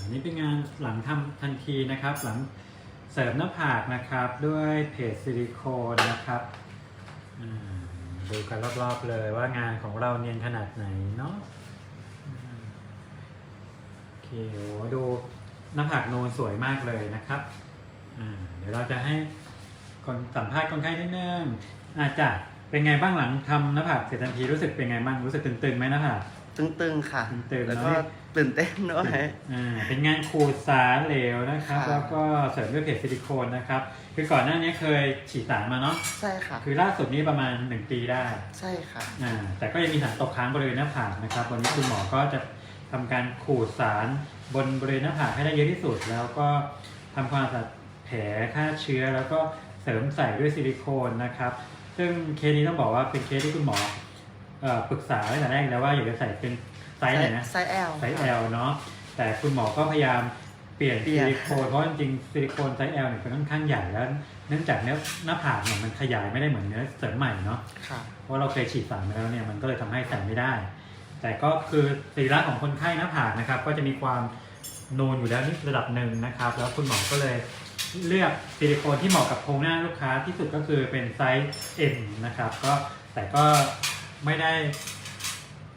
อันนี้เป็นงานหลังทำทันทีนะครับ หลังเสริมหน้าผากนะครับด้วยเพจซิลิโคนนะครับอ่าดูกันรอบๆเลยว่างานของเราเนียนขนาดไหนเนาะอืมโอเคโอ้ดูหน้าผากโนนสวยมากเลยนะครับอ่าเดี๋ยวเราจะให้คนสัมภาษณ์คนไข้นิดนึงอาจจะเป็นไงบ้างหลังทำหน้าผากเสร็จทันทีรู้สึกเป็นไงบ้างรู้สึกตึงๆไหมหน้าผากตึงๆค่ะตึงๆแล้วเนอะก็ ตื่นเต้นด้วย อ่าเป็นงานขูดสารเหลวนะครับ ค่ะ แล้วก็เสริมด้วยเพจซิลิโคนนะครับ คือก่อนหน้านี้เคยฉีดสารมาเนาะ ใช่ค่ะ คือล่าสุดนี้ประมาณ 1 ปีได้ ใช่ค่ะ อ่า แต่ก็ยังมีสารตกค้างบริเวณหน้าผากนะครับ วันนี้คุณหมอก็จะทำการขูดสารบนบริเวณหน้าผากให้ได้เยอะที่สุด แล้วก็ทำความสะอาดแผลฆ่าเชื้อ แล้วก็เสริมใส่ด้วยซิลิโคนนะครับ ซึ่งเคสนี้ต้องบอกว่าเป็นเคสที่คุณหมอเอ่อปรึกษาตั้งแต่แรกแล้วว่าอยากจะใส่เป็น ไซส์ไหนนะไซส์ L ไซส์ค่ะ L เนาะแต่คุณหมอก็พยายามเปลี่ยนเปลี่ซิยน ลิโคนเพราะจริงๆซิลิโคนไซส์ L เนี่ยเป็นค่อนข้างใหญ่แล้ว เนื่องจากเนื้อหน้าผากเนี่ยมันขยายไม่ได้เหมือนเนื้อเสริมใหม่เนาะ ค่ะ เพราะเราเคยฉีดสารมาแล้วเนี่ยมันก็เลยทำให้ใส่ไม่ได้ แต่ก็คือสรีระของคนไข้หน้าผากนะครับ ก็จะมีความนูนอยู่แล้วนี่ระดับหนึ่งนะครับ แล้วคุณหมอก็เลยเลือกซิลิโคนที่เหมาะกับโครงหน้าลูกค้าที่สุดก็คือเป็นไซส์ M นะครับ ก็แต่ก็ไม่ได้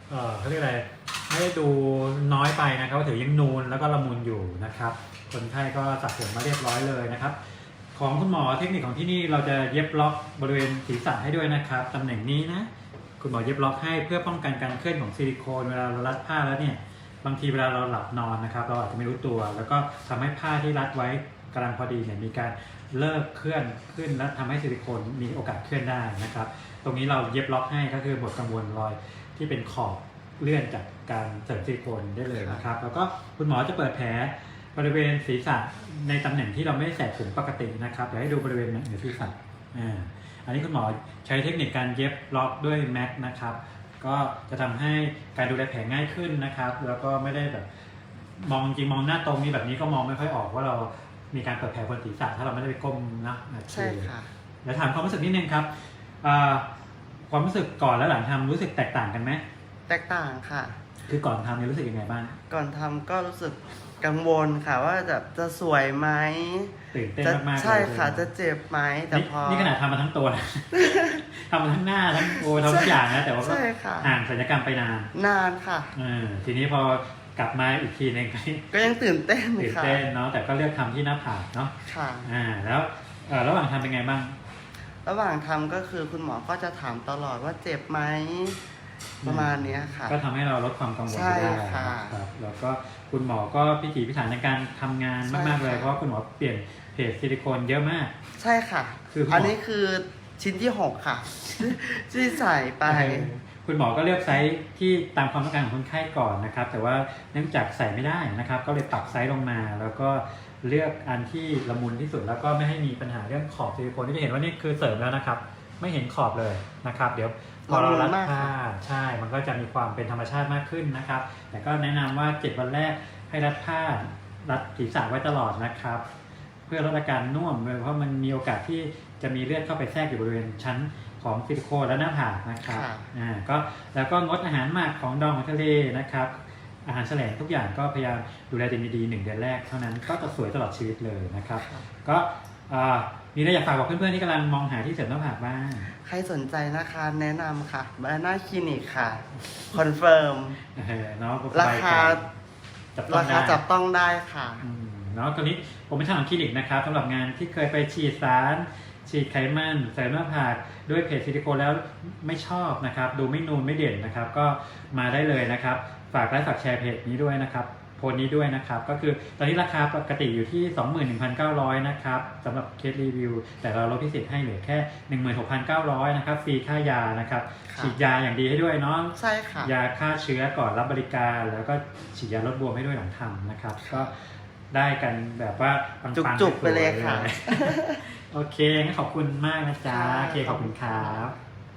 เอ่อเขาเรียกอะไร ไม่ได้ดูน้อยไปนะครับถือยังนูนแล้วก็ละมุนอยู่นะครับ คนไข้ก็สับผมมาเรียบร้อยเลยนะครับ ของคุณหมอเทคนิคของที่นี่เราจะเย็บล็อกบริเวณศีรษะให้ด้วยนะครับตำแหน่งนี้นะคุณหมอเย็บล็อกให้เพื่อป้องกันการเคลื่อนของซิลิโคนเวลาเรารัดผ้าแล้วเนี่ยบางทีเวลาเราหลับนอนนะครับ เราอาจจะไม่รู้ตัว แล้วก็ทำให้ผ้าที่รัดไว้กำลังพอดีเนี่ยมีการเลิกเคลื่อนขึ้นและทำให้ซิลิโคนมีโอกาสเคลื่อนได้นะครับ ตรงนี้เราเย็บล็อกให้ก็คือหมดกังวลรอยที่เป็นขอบเลื่อนจาก การเสริมซิลิโคนได้เลยนะครับ แล้วก็คุณหมอจะเปิดแผลบริเวณศีรษะในตำแหน่งที่เราไม่ได้ใส่ถุงปกตินะครับเดี๋ยวให้ดูบริเวณเหนือศีรษะอ่าอันนี้คุณหมอใช้เทคนิคการเย็บล็อกด้วยแม็กนะครับ ก็จะทำให้การดูแลแผลง่ายขึ้นนะครับ แล้วก็ไม่ได้แบบมองจริงมองหน้าตรงนี้แบบนี้ก็มองไม่ค่อยออกว่าเรามีการเปิดแผลบนศีรษะถ้าเราไม่ได้ไปก้มนะโอเคใช่ค่ะเดี๋ยวถามความรู้สึกนิดนึงครับอ่าความรู้สึกก่อนและหลังทำรู้สึกแตกต่างกันไหม แตกต่างค่ะ คือก่อนทำเนี่ยรู้สึกยังไงบ้าง ก่อนทำก็รู้สึกกังวลค่ะว่าจะจะสวยไหมตื่นเต้นจะมากๆเลยใช่ค่ะไหมจะเจ็บไหมแต่นี่พอ นี่ขนาดทำมาทั้งตัวนะ ทำมาทั้งหน้าทั้งโอทำทุกอย่างนะแต่ว่าก็ใช่ค่ะ ห่างศัลยกรรมไปนานนานค่ะ เออทีนี้พอกลับมาอีกทีหนึง ก็ก็ยังตื่นเต้นตื่นค่ะเต้นเนาะแต่ก็เลือกทำที่หน้าผากเนาะค่ะ อ่าแล้วเอ่อระหว่างทำเป็นไงบ้าง ระหว่างทำก็คือคุณหมอก็จะถามตลอดว่าเจ็บไหม ประมาณเนี้ยค่ะ ก็ทำให้เราลดความกังวลใช่ได้ค่ะนะครับแล้วก็คุณหมอก็พิถีพิถันในการทำงานมากๆเลยใช่ค่ะเพราะว่าคุณหมอเปลี่ยนเพจซิลิโคนเยอะมาก ใช่ค่ะ คือคุณหมออั อันนี้คือชิ้นที่หกค่ะ ที่ใส่ไป เออคุณหมอก็เลือกไซส์ที่ตามความต้องการของคนไข้ก่อนนะครับ แต่ว่าเนื่องจากใส่ไม่ได้นะครับ ก็เลยปรับไซส์ลงมา แล้วก็เลือกอันที่ละมุนที่สุดแล้วก็ไม่ให้มีปัญหาเรื่องขอบซิลิโคนที่จะเห็นว่านี่คือเสริมแล้วนะครับ ไม่เห็นขอบเลยนะครับ เดี๋ยว พอเรารัดละมุนมากผ้าค่ะใช่ มันก็จะมีความเป็นธรรมชาติมากขึ้นนะครับ แต่ก็แนะนำว่า 7 วันแรกให้รัดผ้ารัดศีรษะไว้ตลอดนะครับ เพื่อลดอาการน่วมเลยเพราะมันมีโอกาสที่จะมีเลือดเข้าไปแทรกอยู่บริเวณชั้นของซิลิโคนและหน้าผากนะครับค่ะอ่าก็แล้วก็งดอาหารหมักของดองของทะเลนะครับอาหารแสลงทุกอย่างก็พยายามดูแลตัวเองดีๆหนึ่งเดือนแรกเท่านั้นก็จะสวยตลอดชีวิตเลยนะครับค่ะก็อ่า มีอะไรอยากฝากบอกเพื่อนๆที่กำลังมองหาที่เสริมหน้าผากบ้าง ใครสนใจนะคะแนะนำค่ะบานาคลินิกค่ะ คอนเฟิร์มเออเนาะราคาจับต้องราคาได้จับต้องได้ค่ะอืมเนาะตอนนี้ผมเป็นช่างของคลินิกนะครับสำหรับงานที่เคยไปฉีดสาร ฉีดไขมันเสริมหน้าผากด้วยเพจซิลิโคนแล้วไม่ชอบนะครับ ดูไม่นูนไม่เด่นนะครับ ก็มาได้เลยนะครับ ฝากไลค์ฝากแชร์เพจนี้ด้วยนะครับ โพสต์นี้ด้วยนะครับ ก็คือตอนนี้ราคาปกติอยู่ที่ 21,900 นะครับสำหรับเคสรีวิว แต่เราลดพิเศษให้เหลือแค่ 16,900 นะครับฟรีค่ายานะครับ ค่ะ ฉีดยาอย่างดีให้ด้วยเนาะใช่ค่ะ ยาฆ่าเชื้อก่อนรับบริการ แล้วก็ฉีดยาลดบวมให้ด้วยหลังทำนะครับ ก็ได้กันแบบว่าปังๆจุกๆไปเลยค่ะโอเคงั้นขอบคุณมากนะจ๊ะค่ะโอเคขอบคุณครับ